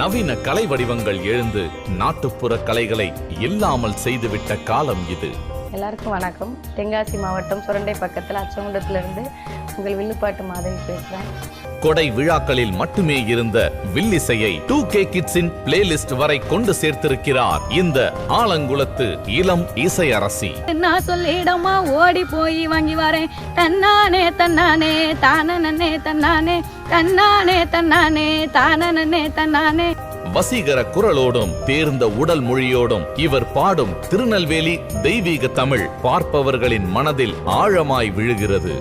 நவீன கலை வடிவங்கள் எழுந்து நாட்டுப்புற கலைகளை இல்லாமல் செய்துவிட்ட காலம் இது. எல்லாருக்கும் வணக்கம். தென்காசி மாவட்டம் சுரண்டை பக்கத்தில் அச்சங்குண்டத்திலிருந்து உங்கள் வில்லுப்பாட்டு மாதவி பேசுகிறேன் கொடை விழாக்களில் மட்டுமே இருந்த வில்லிசையை டூ கே கிட்ஸின் பிளேலிஸ்ட் வரை கொண்டு சேர்த்திருக்கிறார் இந்த ஆலங்குளத்து இளம் இசையரசி. நான் சொல்லிடமா ஓடி போய் வாங்கி வரேன். தன்னானே தன்னானே தானனே தன்னானே தன்னானே தன்னானே தானனே தன்னானே. வசீகர குரலோடும் தேர்ந்த உடல் மொழியோடும் இவர் பாடும் திருநெல்வேலி தெய்வீக தமிழ் பார்ப்பவர்களின் மனதில் ஆழமாய் விழுகிறது.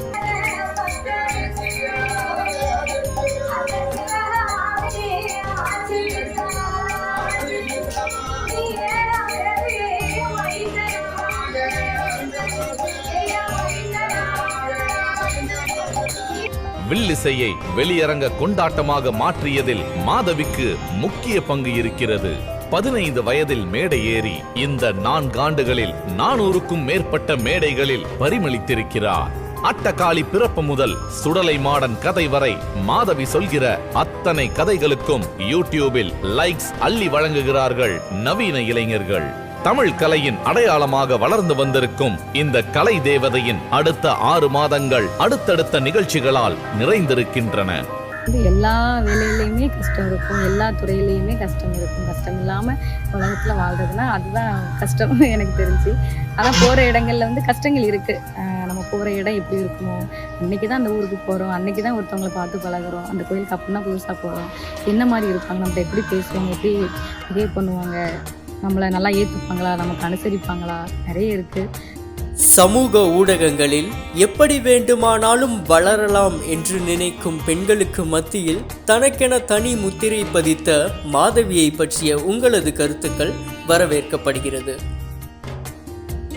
வில்லிசையை வெளியரங்க கொண்டாட்டமாக மாற்றியதில் மாதவிக்கு முக்கிய பங்கு இருக்கிறது. பதினைந்து வயதில் மேடை ஏறி இந்த நான்காண்டுகளில் நானூறுக்கும் மேற்பட்ட மேடைகளில் பரிமளித்திருக்கிறார். அட்டகாளி பிறப்பு முதல் சுடலை மாடன் கதை வரை மாதவி சொல்கிற அத்தனை கதைகளுக்கும் யூடியூபில் லைக்ஸ் அள்ளி வழங்குகிறார்கள் நவீன இளைஞர்கள். தமிழ் கலையின் அடையாளமாக வளர்ந்து வந்திருக்கும் இந்த கலை தேவதையின் அடுத்த ஆறு மாதங்கள் அடுத்தடுத்த நிகழ்ச்சிகளால் நிறைந்திருக்கின்றன. வந்து எல்லா வேலையிலையுமே கஷ்டம் இருக்கும். எல்லா துறையிலையுமே கஷ்டம் இருக்கும். கஷ்டம் இல்லாமல் உலகத்தில் வாழ்றதுனா அதுதான் கஷ்டம் எனக்கு தெரிஞ்சு. ஆனால் போகிற இடங்கள்ல வந்து கஷ்டங்கள் இருக்குது நம்ம போகிற இடம் எப்படி இருக்குமோ. அன்னைக்கு தான் அந்த ஊருக்கு போகிறோம் அன்னைக்கு தான் ஒருத்தவங்களை பார்த்து பழகுறோம். அந்த கோயிலுக்கு அப்புறம் தான் புதுசாக போகிறோம் என்ன மாதிரி இருப்பாங்க? நம்மகிட்ட எப்படி பேசுவாங்க எப்படி பிஹேவ் பண்ணுவாங்க? நம்மளை நல்லா ஏற்றுப்பாங்களா நமக்கு அனுசரிப்பாங்களா? நிறைய இருக்குது சமூக ஊடகங்களில் எப்படி வேண்டுமானாலும் வளரலாம் என்று நினைக்கும் பெண்களுக்கு மத்தியில் தனக்கென தனி முத்திரை பதித்த மாதவியை பற்றிய உங்களது கருத்துக்கள் வரவேற்கப்படுகிறது.